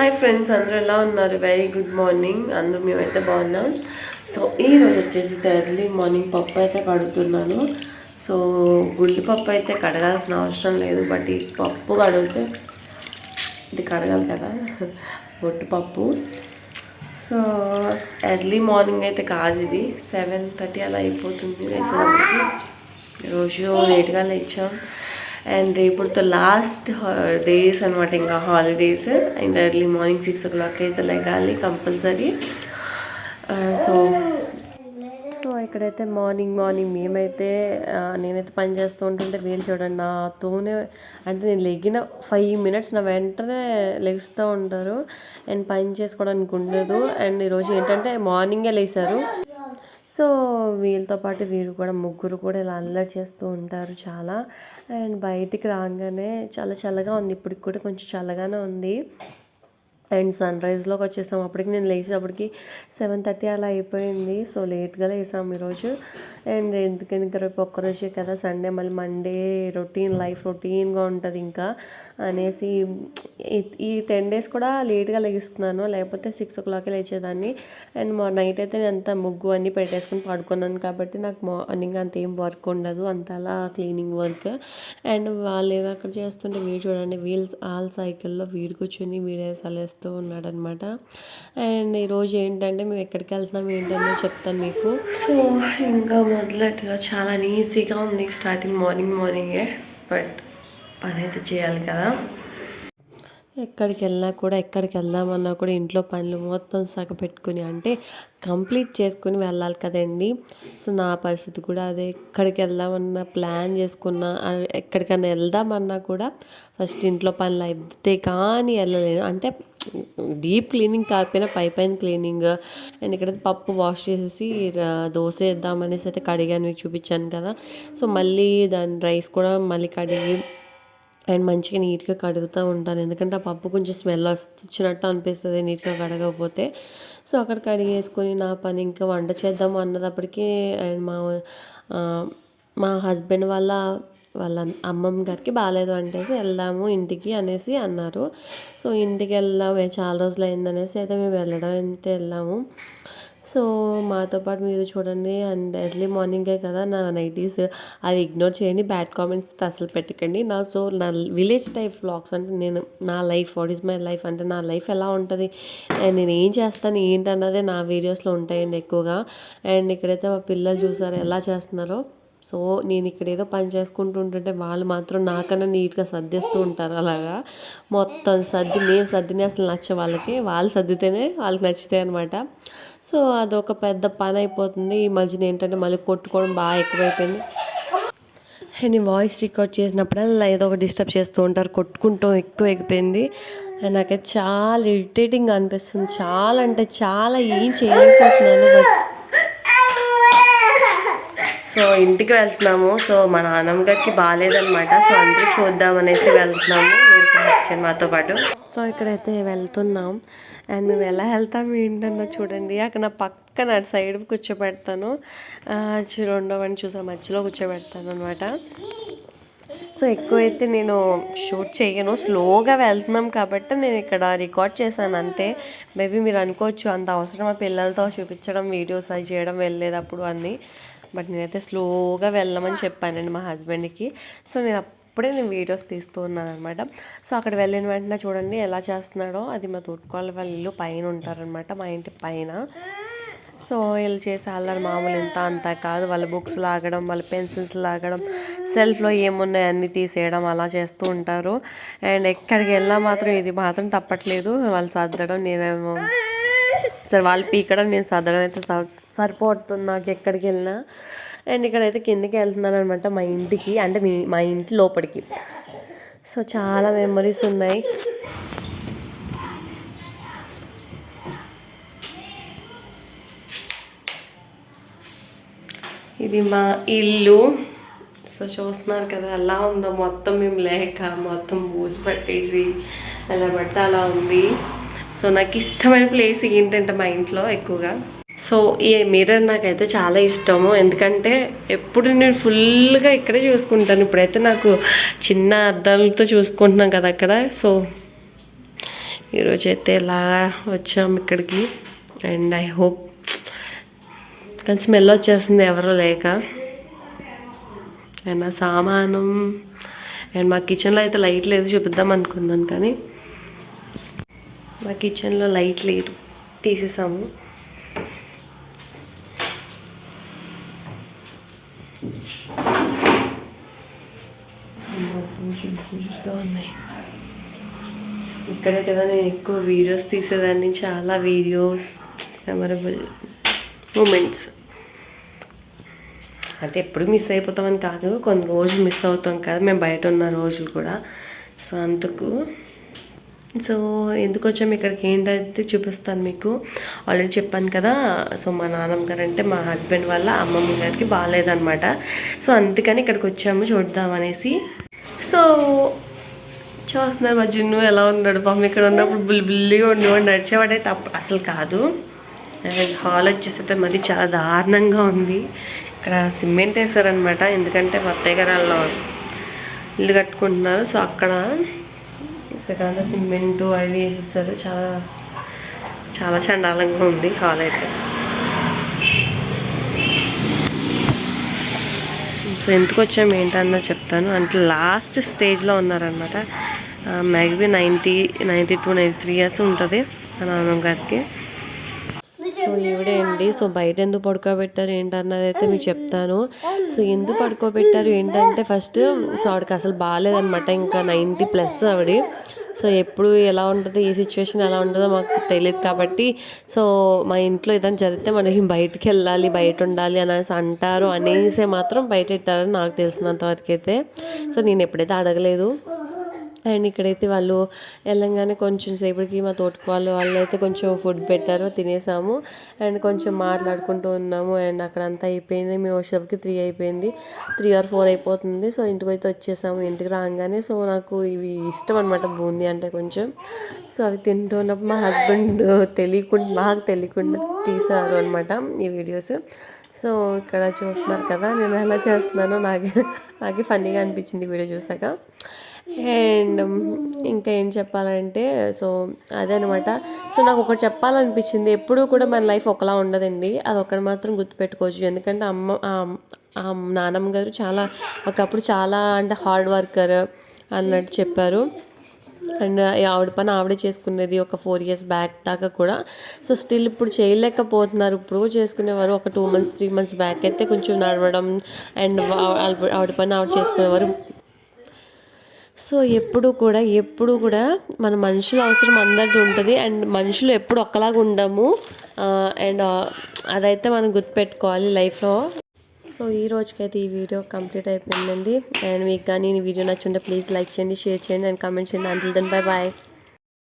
Hi friends అందరూ ఎలా ఉన్నారు? వెరీ గుడ్ మార్నింగ్ అందరూ మేమైతే బాగున్నాం. సో ఈ రోజు వచ్చేసి ఎర్లీ మార్నింగ్ పప్పు అయితే కడుగుతున్నాను. సో గుండు పప్పు అయితే కడగాల్సిన అవసరం లేదు బట్ ఈ పప్పు కడిగితే ఇది కడగాలి కదా బొట్టు పప్పు. సో ఎర్లీ మార్నింగ్ అయితే కాదు ఇది. సెవెన్ థర్టీ అలా అయిపోతుంది. వేసేటప్పటికి రోజు లేట్గా లేచాం. అండ్ ఇప్పుడు లాస్ట్ డేస్ అనమాట ఇంకా holidays and early morning six o'clock అయితే లెగాలి కంపల్సరీ. Uh, సో సో ఇక్కడైతే మార్నింగ్ మార్నింగ్ మేమైతే uh, నేనైతే పని చేస్తూ ఉంటుంటే వీళ్ళు చూడండి నాతోనే అంటే నేను లెగిన ఫైవ్ మినిట్స్ నా వెంటనే లెగుస్తూ ఉంటారు. అండ్ పని చేసుకోవడానికి ఉండదు. అండ్ ఈరోజు ఏంటంటే మార్నింగే లేసారు. సో వీళ్ళతో పాటు వీరు కూడా ముగ్గురు కూడా ఇలా అల్లరి చేస్తూ ఉంటారు చాలా. అండ్ బయటికి రాగానే చాలా చల్లగా ఉంది. ఇప్పటికి కూడా కొంచెం చల్లగానే ఉంది. అండ్ సన్ రైజ్లోకి వచ్చేసాం. అప్పటికి నేను లేచేటప్పటికి సెవెన్ థర్టీ అలా అయిపోయింది. సో లేట్గా లేసాం ఈరోజు. అండ్ ఎందుకని ఇంకా రేపు ఒక్కరోజే కదా సండే మళ్ళీ మండే రొటీన్ లైఫ్ రొటీన్గా ఉంటుంది ఇంకా అనేసి ఈ- టెన్ డేస్ కూడా లేట్గా లెగిస్తున్నాను లేకపోతే సిక్స్ ఓ క్లాక్కి లేచేదాన్ని. అండ్ మా నైట్ అయితే నేను అంత ముగ్గు అన్నీ పెట్టేసుకుని పడుకున్నాను కాబట్టి నాకు మార్నింగ్ అంత ఏం వర్క్ ఉండదు. అంత అలా క్లీనింగ్ వర్క్. అండ్ వాళ్ళు ఏదో అక్కడ చేస్తుంటే వీడు చూడండి వీల్స్ ఆల్ సైకిల్లో వీడు కూర్చొని వీడేసి అలేస్తూ ఉన్నాడనమాట. అండ్ ఈరోజు ఏంటంటే మేము ఎక్కడికి వెళ్తున్నాం ఏంటనే చెప్తాను మీకు. సో ఇంకా మొదలెట్టుగా చాలా ఈజీగా ఉంది స్టార్టింగ్ మార్నింగ్ మార్నింగే బట్ పని అయితే చేయాలి కదా. ఎక్కడికి వెళ్ళినా కూడా ఎక్కడికి వెళ్దామన్నా కూడా ఇంట్లో పనులు మొత్తం సగ పెట్టుకుని అంటే కంప్లీట్ చేసుకుని వెళ్ళాలి కదండి. సో నా పరిస్థితి కూడా అదే. ఎక్కడికి వెళ్దామన్నా ప్లాన్ చేసుకున్నా ఆ, ఎక్కడికన్నా వెళ్దామన్నా కూడా ఫస్ట్ ఇంట్లో పనులు అయితే కానీ వెళ్ళలేను. అంటే డీప్ క్లీనింగ్ కాకపోయినా పై పైన క్లీనింగ్. అండ్ ఇక్కడ పప్పు వాష్ చేసేసి దోశ వేద్దామనేసి అయితే కడిగాను మీకు చూపించాను కదా. సో మళ్ళీ దాని రైస్ కూడా మళ్ళీ కడిగి అండ్ మంచిగా నీట్గా కడుగుతూ ఉంటాను. ఎందుకంటే ఆ పప్పు కొంచెం స్మెల్ వచ్చినట్టు అనిపిస్తుంది నీట్గా కడగకపోతే. సో అక్కడ కడిగేసుకొని నా పని ఇంకా వంట చేద్దాము అన్నదప్పటికీ అండ్ మా మా హస్బెండ్ వాళ్ళ వాళ్ళ అమ్మమ్మ గారికి బాగాలేదు అంటేసి వెళ్దాము ఇంటికి అనేసి అన్నారు. సో ఇంటికి వెళ్దాం చాలా రోజులు అయిందనేసి అయితే మేము వెళ్ళడం అయితే వెళ్ళాము. సో మాతో పాటు మీరు చూడండి అండ్ ఎర్లీ మార్నింగే కదా నా నైటీస్ అది ఇగ్నోర్ చేయండి బ్యాడ్ కామెంట్స్ అసలు పెట్టకండి. నా సో నా విలేజ్ టైప్ వ్లాగ్స్ అంటే నేను నా life what is my life అంటే నా లైఫ్ ఎలా ఉంటుంది? అండ్ నేను ఏం చేస్తాను ఏంటన్నదే నా వీడియోస్లో ఉంటాయండి ఎక్కువగా. అండ్ ఇక్కడైతే మా పిల్లలు చూసారు ఎలా చేస్తున్నారో. సో నేను ఇక్కడ ఏదో పని చేసుకుంటూ ఉంటుంటే వాళ్ళు మాత్రం నాకన్నా నీట్గా సర్దేస్తూ ఉంటారు అలాగా. మొత్తం సర్ది నేను సర్దిని అసలు నచ్చ వాళ్ళకి వాళ్ళు సర్దితేనే వాళ్ళకి నచ్చుతాయి అనమాట సో అదొక పెద్ద పని అయిపోతుంది. ఈ మధ్యన ఏంటంటే మళ్ళీ కొట్టుకోవడం బాగా ఎక్కువైపోయింది. అండ్ వాయిస్ రికార్డ్ చేసినప్పుడల్లా ఏదో ఒక డిస్టర్బ్ చేస్తూ ఉంటారు. కొట్టుకుంటాం ఎక్కువ అయిపోయింది. అండ్ నాకైతే చాలా ఇరిటేటింగ్ అనిపిస్తుంది. చాలా అంటే చాలా ఏం చేయలేకపోతున్నాను బట్ సో ఇంటికి వెళ్తున్నాము. సో మా నాన్నమ్మ గారికి బాగాలేదనమాట సో అందరూ చూద్దామనేసి వెళ్తున్నాము. మీరు మాతో పాటు. సో ఇక్కడైతే వెళ్తున్నాం. అండ్ మేము ఎలా వెళ్తాం ఏంటన్నా చూడండి. అక్కడ నా పక్కన అటు సైడ్ కూర్చోబెడతాను. చి- రెండో వన్ చూసా. మధ్యలో కూర్చోబెడతాను అనమాట సో ఎక్కువైతే నేను షూట్ చేయను. స్లోగా వెళ్తున్నాం కాబట్టి నేను ఇక్కడ రికార్డ్ చేశాను అంతే. మేబీ మీరు అనుకోవచ్చు అంత అవసరమా పిల్లలతో చూపించడం వీడియోస్ అవి చేయడం వెళ్ళేటప్పుడు అన్నీ. బట్ నేనైతే స్లోగా వెళ్ళమని చెప్పానండి మా హస్బెండ్కి. సో నేను అప్పుడే నేను వీడియోస్ తీస్తూ ఉన్నాను అనమాట. సో అక్కడ వెళ్ళిన వెంటనే చూడండి ఎలా చేస్తున్నాడో. అది మా తోటకోళ్ళ వాళ్ళ ఇల్లు పైన ఉంటారనమాట మా ఇంటి పైన. సో వీళ్ళు చేసే అల్లరి మామూలు ఇంత అంత కాదు. వాళ్ళ బుక్స్ లాగడం వాళ్ళ పెన్సిల్స్ లాగడం సెల్ఫ్లో ఏమున్నాయి అన్నీ తీసేయడం అలా చేస్తూ ఉంటారు. అండ్ ఎక్కడికి వెళ్ళినా మాత్రం ఇది మాత్రం తప్పట్లేదు. వాళ్ళు సర్దడం నేనేమో సరే వాళ్ళు పీకడం నేను సర్దడం అయితే స- సరిపోతుంది నాకు ఎక్కడికి వెళ్ళినా. అండ్ ఇక్కడైతే కిందకి వెళ్తున్నాను అనమాట మా ఇంటికి అంటే మీ మా ఇంటి లోపలికి. సో చాలా మెమరీస్ ఉన్నాయి. ఇది మా ఇల్లు. సో చూస్తున్నారు కదా ఎలా ఉందో మొత్తం మేము లేక మొత్తం బూజు పట్టేసి ఎలా పడితే అలా ఉంది. సో నాకు ఇష్టమైన ప్లేస్ ఏంటంటే మా ఇంట్లో ఎక్కువగా సో ఈ మిర్రర్ నాకైతే చాలా ఇష్టము. ఎందుకంటే ఎప్పుడు నేను ఫుల్గా ఇక్కడే చూసుకుంటాను. ఇప్పుడైతే నాకు చిన్న అద్దాలతో చూసుకుంటున్నాం కదా అక్కడ. సో ఈరోజు అయితే ఇలా వచ్చాము ఇక్కడికి? అండ్ ఐ హోప్ కానీ స్మెల్ వచ్చేస్తుంది ఎవరో లేక. అండ్ నా సామానం అండ్ మా కిచెన్లో అయితే లైట్ లేదు చూపిద్దాం అనుకున్నాను కానీ మా కిచెన్లో లైట్ లేదు తీసేసాము. ఉన్నాయి ఇక్కడే కదా నేను ఎక్కువ వీడియోస్ తీసేదాన్ని చాలా వీడియోస్ మెమరబుల్ మూమెంట్స్ అంటే ఎప్పుడు మిస్ అయిపోతామని కాదు కొన్ని రోజులు మిస్ అవుతాం కదా మేము బయట ఉన్న రోజులు కూడా. సో అందుకు సో ఎందుకు వచ్చాము ఇక్కడికి ఏంటైతే చూపిస్తాను మీకు. ఆల్రెడీ చెప్పాను కదా సో మా నాన్నమ్మ గారు అంటే మా హస్బెండ్ వాళ్ళ అమ్మమ్మ గారికి బాగాలేదనమాట సో అందుకని ఇక్కడికి వచ్చాము చూద్దాం అనేసి. సో చూస్తున్నారు మా జున్ను ఎలా ఉన్నాడు. పాపం ఇక్కడ ఉన్నప్పుడు బుల్లి బుల్లిగా ఉండేవాడు నడిచేవాడైతే అప్పుడు అసలు కాదు. అండ్ హాల్ వచ్చేసి మరి చాలా దారుణంగా ఉంది. ఇక్కడ సిమెంట్ వేసారనమాట ఎందుకంటే మా అత్తయ్య గారు వాళ్ళు ఇల్లు కట్టుకుంటున్నారు. సో అక్కడ సో ఇక్కడ సిమెంటు అవి వేసేసారు. చాలా చాలా చండాలంగా ఉంది హాల్ అయితే. సో ఎందుకు వచ్చాము ఏంటన్నా చెప్తాను. అంటే లాస్ట్ స్టేజ్లో ఉన్నారనమాట maybe ninety ninety two ninety three years ఉంటుంది నాన్నమ్మ గారికి. సో ఈవిడే అండి. సో బయట ఎందుకు పడుకోబెట్టారు ఏంటన్నది అయితే మీకు చెప్తాను. సో ఎందుకు పడుకోబెట్టారు ఏంటంటే ఫస్ట్ సో ఆవిడకి అసలు బాగాలేదనమాట ఇంకా నైంటీ ప్లస్ ఆవిడ. సో ఎప్పుడు ఎలా ఉంటుందో ఏ సిచ్యువేషన్ ఎలా ఉంటుందో మాకు తెలియదు కాబట్టి సో మా ఇంట్లో ఏదైనా జరిగితే మనం బయటికి వెళ్ళాలి బయట ఉండాలి అనేసి అంటారు అనేసి మాత్రం బయట పెట్టారని నాకు తెలిసినంత వరకు అయితే సో నేను ఎప్పుడైతే అడగలేదు అండ్ ఇక్కడైతే వాళ్ళు వెళ్ళంగానే కొంచెం సేపటికి మా తోటకు వాళ్ళు వాళ్ళు అయితే కొంచెం ఫుడ్ పెట్టారు తినేసాము. అండ్ కొంచెం మాట్లాడుకుంటూ ఉన్నాము. అండ్ అక్కడ అంతా అయిపోయింది. మేము వచ్చేటప్పటికి త్రీ అయిపోయింది. త్రీ ఆర్ ఫోర్ అయిపోతుంది. సో ఇంటికి అయితే వచ్చేసాము. ఇంటికి రాగానే సో నాకు ఇవి ఇష్టం అనమాట బూందీ అంటే కొంచెం. సో అవి తింటూ ఉన్నప్పుడు మా హస్బెండ్ తెలియకుండా నాకు తెలియకుండా తీసారు అనమాట ఈ వీడియోస్. సో ఇక్కడ చూస్తున్నారు కదా నేను ఎలా చేస్తున్నానో నాకే నాకే ఫన్నీగా అనిపించింది వీడియో చూసాక. అండ్ ఇంకా ఏం చెప్పాలంటే సో అదే అనమాట సో నాకు ఒకటి చెప్పాలనిపించింది ఎప్పుడూ కూడా మన లైఫ్ ఒకలా ఉండదండి. అది ఒకటి మాత్రం గుర్తుపెట్టుకోవచ్చు. ఎందుకంటే అమ్మ నానమ్మ గారు చాలా ఒకప్పుడు చాలా అంటే హార్డ్ వర్కర్ అన్నట్టు చెప్పారు. అండ్ ఆవిడ పని ఆవిడే చేసుకునేది ఒక ఫోర్ ఇయర్స్ బ్యాక్ దాకా కూడా. సో స్టిల్ ఇప్పుడు చేయలేకపోతున్నారు. ఇప్పుడు చేసుకునేవారు ఒక two months three months back అయితే కొంచెం నడవడం అండ్ ఆవిడ పని ఆవిడ చేసుకునేవారు. సో ఎప్పుడు కూడా ఎప్పుడు కూడా మన మనుషుల అవసరం అందరిది ఉంటుంది. అండ్ మనుషులు ఎప్పుడు ఒక్కలాగా ఉండము. అండ్ అదైతే మనం గుర్తుపెట్టుకోవాలి లైఫ్లో. సో ఈ రోజుకైతే ఈ వీడియో కంప్లీట్ అయిపోయిందండి. అండ్ మీకు కానీ ఈ వీడియో నచ్చుంటే ప్లీజ్ లైక్ చేయండి షేర్ చేయండి అండ్ కామెంట్ చేయండి. అందులో దెన్ బై బాయ్